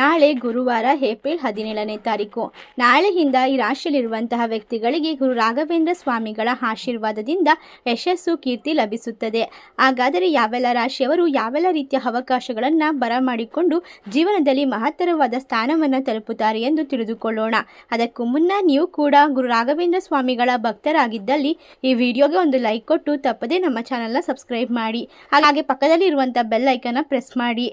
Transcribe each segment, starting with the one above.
ನಾಳೆ ಗುರುವಾರ ಏಪ್ರಿಲ್ ಹದಿನೇಳನೇ ತಾರೀಕು. ನಾಳೆಯಿಂದ ಈ ರಾಶಿಯಲ್ಲಿರುವಂತಹ ವ್ಯಕ್ತಿಗಳಿಗೆ ಗುರು ರಾಘವೇಂದ್ರ ಸ್ವಾಮಿಗಳ ಆಶೀರ್ವಾದದಿಂದ ಯಶಸ್ಸು ಕೀರ್ತಿ ಲಭಿಸುತ್ತದೆ. ಹಾಗಾದರೆ ಯಾವೆಲ್ಲ ರಾಶಿಯವರು ಯಾವೆಲ್ಲ ರೀತಿಯ ಅವಕಾಶಗಳನ್ನು ಬರಮಾಡಿಕೊಂಡು ಜೀವನದಲ್ಲಿ ಮಹತ್ತರವಾದ ಸ್ಥಾನವನ್ನು ತಲುಪುತ್ತಾರೆ ಎಂದು ತಿಳಿದುಕೊಳ್ಳೋಣ. ಅದಕ್ಕೂ ಮುನ್ನ ನೀವು ಕೂಡ ಗುರು ರಾಘವೇಂದ್ರ ಸ್ವಾಮಿಗಳ ಭಕ್ತರಾಗಿದ್ದಲ್ಲಿ ಈ ವಿಡಿಯೋಗೆ ಒಂದು ಲೈಕ್ ಕೊಟ್ಟು ತಪ್ಪದೇ ನಮ್ಮ ಚಾನಲ್ನ ಸಬ್ಸ್ಕ್ರೈಬ್ ಮಾಡಿ. ಹಾಗೆ ಪಕ್ಕದಲ್ಲಿ ಇರುವಂಥ ಬೆಲ್ ಐಕನ್ನ ಪ್ರೆಸ್ ಮಾಡಿ.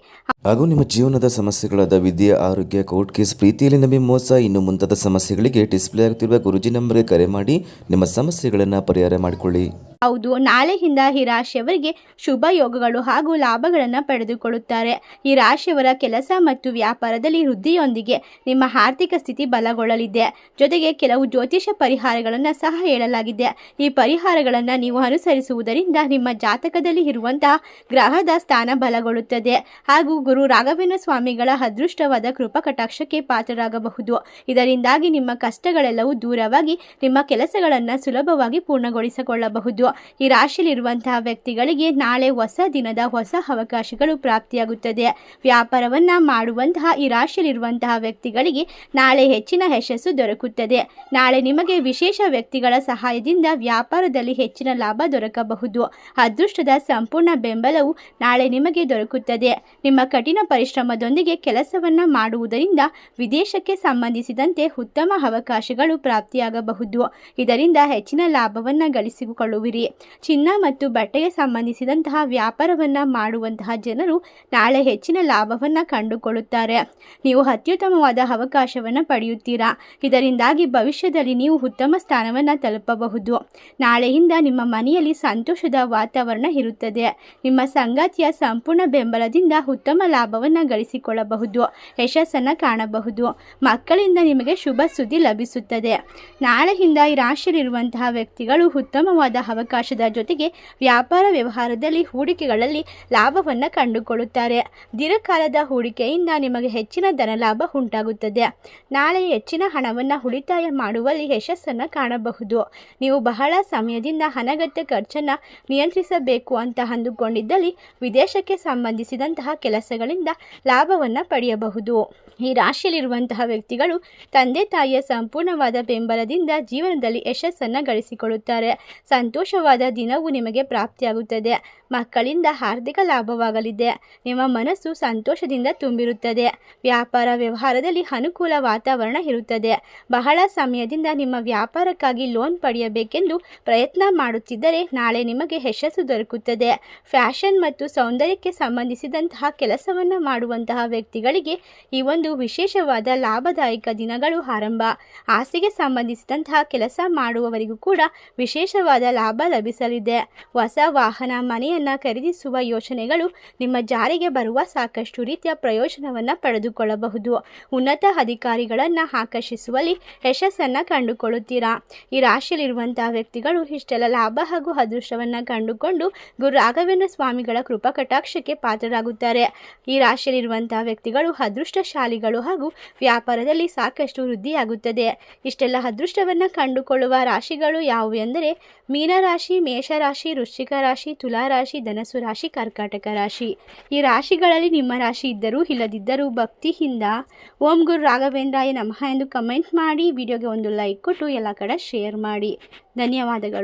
ಹಾಗೂ ನಿಮ್ಮ ಜೀವನದ ಸಮಸ್ಯೆಗಳಾದ ವಿದ್ಯೆ, ಆರೋಗ್ಯ ಕೋರ್ಟ್ ಕೇಸ್ ಪ್ರೀತಿಯಲ್ಲಿ ನಂಬಿ ಮೋಸ, ಇನ್ನು ಮುಂತಾದ ಸಮಸ್ಯೆಗಳಿಗೆ ಡಿಸ್ಪ್ಲೇ ಆಗ್ತಿರುವ ಗುರುಜಿ ನಂಬರ್ಗೆ ಕರೆ ಮಾಡಿ, ನಿಮ್ಮ ಸಮಸ್ಯೆಗಳನ್ನು ಪರಿಹಾರ ಮಾಡಿಕೊಳ್ಳಿ. ಹೌದು, ನಾಳೆಯಿಂದ ಈ ರಾಶಿಯವರಿಗೆ ಶುಭ ಯೋಗಗಳು ಹಾಗೂ ಲಾಭಗಳನ್ನು ಪಡೆದುಕೊಳ್ಳುತ್ತಾರೆ. ಈ ರಾಶಿಯವರ ಕೆಲಸ ಮತ್ತು ವ್ಯಾಪಾರದಲ್ಲಿ ವೃದ್ಧಿಯೊಂದಿಗೆ ನಿಮ್ಮ ಆರ್ಥಿಕ ಸ್ಥಿತಿ ಬಲಗೊಳ್ಳಲಿದೆ. ಜೊತೆಗೆ ಕೆಲವು ಜ್ಯೋತಿಷ ಪರಿಹಾರಗಳನ್ನು ಸಹ ಹೇಳಲಾಗಿದೆ. ಈ ಪರಿಹಾರಗಳನ್ನು ನೀವು ಅನುಸರಿಸುವುದರಿಂದ ನಿಮ್ಮ ಜಾತಕದಲ್ಲಿ ಇರುವಂತಹ ಗ್ರಹದ ಸ್ಥಾನ ಬಲಗೊಳ್ಳುತ್ತದೆ. ಹಾಗೂ ಗುರು ರಾಘವೇಂದ್ರ ಸ್ವಾಮಿಗಳ ಅದೃಷ್ಟವಾದ ಕೃಪಾ ಕಟಾಕ್ಷಕ್ಕೆ ಪಾತ್ರರಾಗಬಹುದು. ಇದರಿಂದಾಗಿ ನಿಮ್ಮ ಕಷ್ಟಗಳೆಲ್ಲವೂ ದೂರವಾಗಿ ನಿಮ್ಮ ಕೆಲಸಗಳನ್ನು ಸುಲಭವಾಗಿ ಪೂರ್ಣಗೊಳಿಸಿಕೊಳ್ಳಬಹುದು. ಈ ರಾಶಿಯಲ್ಲಿರುವಂತಹ ವ್ಯಕ್ತಿಗಳಿಗೆ ನಾಳೆ ಹೊಸ ದಿನದ ಹೊಸ ಅವಕಾಶಗಳು ಪ್ರಾಪ್ತಿಯಾಗುತ್ತದೆ. ವ್ಯಾಪಾರವನ್ನ ಮಾಡುವಂತಹ ಈ ರಾಶಿಯಲ್ಲಿರುವಂತಹ ವ್ಯಕ್ತಿಗಳಿಗೆ ನಾಳೆ ಹೆಚ್ಚಿನ ಯಶಸ್ಸು ದೊರಕುತ್ತದೆ. ನಾಳೆ ನಿಮಗೆ ವಿಶೇಷ ವ್ಯಕ್ತಿಗಳ ಸಹಾಯದಿಂದ ವ್ಯಾಪಾರದಲ್ಲಿ ಹೆಚ್ಚಿನ ಲಾಭ ದೊರಕಬಹುದು. ಅದೃಷ್ಟದ ಸಂಪೂರ್ಣ ಬೆಂಬಲವು ನಾಳೆ ನಿಮಗೆ ದೊರಕುತ್ತದೆ. ನಿಮ್ಮ ಕಠಿಣ ಪರಿಶ್ರಮದೊಂದಿಗೆ ಕೆಲಸವನ್ನ ಮಾಡುವುದರಿಂದ ವಿದೇಶಕ್ಕೆ ಸಂಬಂಧಿಸಿದಂತೆ ಉತ್ತಮ ಅವಕಾಶಗಳು ಪ್ರಾಪ್ತಿಯಾಗಬಹುದು. ಇದರಿಂದ ಹೆಚ್ಚಿನ ಲಾಭವನ್ನು ಗಳಿಸಿಕೊಳ್ಳುವಿರಿ. ಚಿನ್ನ ಮತ್ತು ಬಟ್ಟೆಗೆ ಸಂಬಂಧಿಸಿದಂತಹ ವ್ಯಾಪಾರವನ್ನು ಮಾಡುವಂತಹ ಜನರು ನಾಳೆ ಹೆಚ್ಚಿನ ಲಾಭವನ್ನು ಕಂಡುಕೊಳ್ಳುತ್ತಾರೆ. ನೀವು ಅತ್ಯುತ್ತಮವಾದ ಅವಕಾಶವನ್ನು ಪಡೆಯುತ್ತೀರಾ? ಇದರಿಂದಾಗಿ ಭವಿಷ್ಯದಲ್ಲಿ ನೀವು ಉತ್ತಮ ಸ್ಥಾನವನ್ನು ತಲುಪಬಹುದು. ನಾಳೆಯಿಂದ ನಿಮ್ಮ ಮನೆಯಲ್ಲಿ ಸಂತೋಷದ ವಾತಾವರಣ ಇರುತ್ತದೆ. ನಿಮ್ಮ ಸಂಗಾತಿಯ ಸಂಪೂರ್ಣ ಬೆಂಬಲದಿಂದ ಉತ್ತಮ ಲಾಭವನ್ನು ಗಳಿಸಿಕೊಳ್ಳಬಹುದು. ಯಶಸ್ಸನ್ನು ಕಾಣಬಹುದು. ಮಕ್ಕಳಿಂದ ನಿಮಗೆ ಶುಭ ಸುದ್ದಿ ಲಭಿಸುತ್ತದೆ. ನಾಳೆಯಿಂದ ಈ ರಾಶಿಯಲ್ಲಿರುವಂತಹ ವ್ಯಕ್ತಿಗಳು ಉತ್ತಮವಾದ ಅವಕಾಶದ ಜೊತೆಗೆ ವ್ಯಾಪಾರ ವ್ಯವಹಾರದಲ್ಲಿ ಹೂಡಿಕೆಗಳಲ್ಲಿ ಲಾಭವನ್ನು ಕಂಡುಕೊಳ್ಳುತ್ತಾರೆ. ದೀರ್ಘಕಾಲದ ಹೂಡಿಕೆಯಿಂದ ನಿಮಗೆ ಹೆಚ್ಚಿನ ಧನಲಾಭ ಉಂಟಾಗುತ್ತದೆ. ನಾಳೆ ಹೆಚ್ಚಿನ ಹಣವನ್ನು ಉಳಿತಾಯ ಮಾಡುವಲ್ಲಿ ಯಶಸ್ಸನ್ನು ಕಾಣಬಹುದು. ನೀವು ಬಹಳ ಸಮಯದಿಂದ ಅನಗತ್ಯ ಖರ್ಚನ್ನು ನಿಯಂತ್ರಿಸಬೇಕು ಅಂತ ಅಂದುಕೊಂಡಿದ್ದಲ್ಲಿ ವಿದೇಶಕ್ಕೆ ಸಂಬಂಧಿಸಿದಂತಹ ಕೆಲಸಗಳಿಂದ ಲಾಭವನ್ನು ಪಡೆಯಬಹುದು. ಈ ರಾಶಿಯಲ್ಲಿರುವಂತಹ ವ್ಯಕ್ತಿಗಳು ತಂದೆ ತಾಯಿಯ ಸಂಪೂರ್ಣವಾದ ಬೆಂಬಲದಿಂದ ಜೀವನದಲ್ಲಿ ಯಶಸ್ಸನ್ನು ಗಳಿಸಿಕೊಳ್ಳುತ್ತಾರೆ. ಸಂತೋಷವಾದ ದಿನವೂ ನಿಮಗೆ ಪ್ರಾಪ್ತಿಯಾಗುತ್ತದೆ. ಮಕ್ಕಳಿಂದ ಆರ್ಥಿಕ ಲಾಭವಾಗಲಿದೆ. ನಿಮ್ಮ ಮನಸ್ಸು ಸಂತೋಷದಿಂದ ತುಂಬಿರುತ್ತದೆ. ವ್ಯಾಪಾರ ವ್ಯವಹಾರದಲ್ಲಿ ಅನುಕೂಲ ವಾತಾವರಣ ಇರುತ್ತದೆ. ಬಹಳ ಸಮಯದಿಂದ ನಿಮ್ಮ ವ್ಯಾಪಾರಕ್ಕಾಗಿ ಲೋನ್ ಪಡೆಯಬೇಕೆಂದು ಪ್ರಯತ್ನ ಮಾಡುತ್ತಿದ್ದರೆ ನಾಳೆ ನಿಮಗೆ ಯಶಸ್ಸು ದೊರಕುತ್ತದೆ. ಫ್ಯಾಷನ್ ಮತ್ತು ಸೌಂದರ್ಯಕ್ಕೆ ಸಂಬಂಧಿಸಿದಂತಹ ಕೆಲಸವನ್ನು ಮಾಡುವಂತಹ ವ್ಯಕ್ತಿಗಳಿಗೆ ಈ ಒಂದು ವಿಶೇಷವಾದ ಲಾಭದಾಯಕ ದಿನಗಳು ಆರಂಭ. ಆಸ್ತಿಗೆ ಸಂಬಂಧಿಸಿದಂತಹ ಕೆಲಸ ಮಾಡುವವರಿಗೂ ಕೂಡ ವಿಶೇಷವಾದ ಲಾಭ ಲಭಿಸಲಿದೆ. ಹೊಸ ವಾಹನ, ಮನೆಯನ್ನ ಖರೀದಿಸುವ ಯೋಜನೆಗಳು ನಿಮ್ಮ ಜಾರಿಗೆ ಬರುವ ಸಾಕಷ್ಟು ರೀತಿಯ ಪ್ರಯೋಜನವನ್ನು ಪಡೆದುಕೊಳ್ಳಬಹುದು. ಉನ್ನತ ಅಧಿಕಾರಿಗಳನ್ನು ಆಕರ್ಷಿಸುವಲ್ಲಿ ಯಶಸ್ಸನ್ನು ಕಂಡುಕೊಳ್ಳುತ್ತೀರಾ? ಈ ರಾಶಿಯಲ್ಲಿರುವಂತಹ ವ್ಯಕ್ತಿಗಳು ಇಷ್ಟೆಲ್ಲ ಲಾಭ ಹಾಗೂ ಅದೃಷ್ಟವನ್ನು ಕಂಡುಕೊಂಡು ಗುರು ರಾಘವೇಂದ್ರ ಸ್ವಾಮಿಗಳ ಕೃಪಾ ಕಟಾಕ್ಷಕ್ಕೆ ಪಾತ್ರರಾಗುತ್ತಾರೆ. ಈ ರಾಶಿಯಲ್ಲಿರುವಂತಹ ವ್ಯಕ್ತಿಗಳು ಅದೃಷ್ಟಶಾಲಿಗಳು ಹಾಗೂ ವ್ಯಾಪಾರದಲ್ಲಿ ಸಾಕಷ್ಟು ವೃದ್ಧಿಯಾಗುತ್ತದೆ. ಇಷ್ಟೆಲ್ಲ ಅದೃಷ್ಟವನ್ನು ಕಂಡುಕೊಳ್ಳುವ ರಾಶಿಗಳು ಯಾವುವು ಎಂದರೆ, ಮೀನರಾಶಿ, ಮೇಷರಾಶಿ, ವೃಶ್ಚಿಕ ರಾಶಿ, ತುಲಾ ರಾಶಿ ಧನಸು ರಾಶಿ, ಕರ್ಕಾಟಕ ರಾಶಿ. ಈ ರಾಶಿಗಳಲ್ಲಿ ನಿಮ್ಮ ರಾಶಿ ಇದ್ದರೂ ಇಲ್ಲದಿದ್ದರೂ ಭಕ್ತಿಯಿಂದ ಓಂ ಗುರು ರಾಘವೇಂದ್ರಾಯ ನಮಃ ಎಂದು ಕಮೆಂಟ್ ಮಾಡಿ, ವಿಡಿಯೋಗೆ ಒಂದು ಲೈಕ್ ಕೊಟ್ಟು ಎಲ್ಲ ಕಡೆ ಶೇರ್ ಮಾಡಿ. ಧನ್ಯವಾದಗಳು.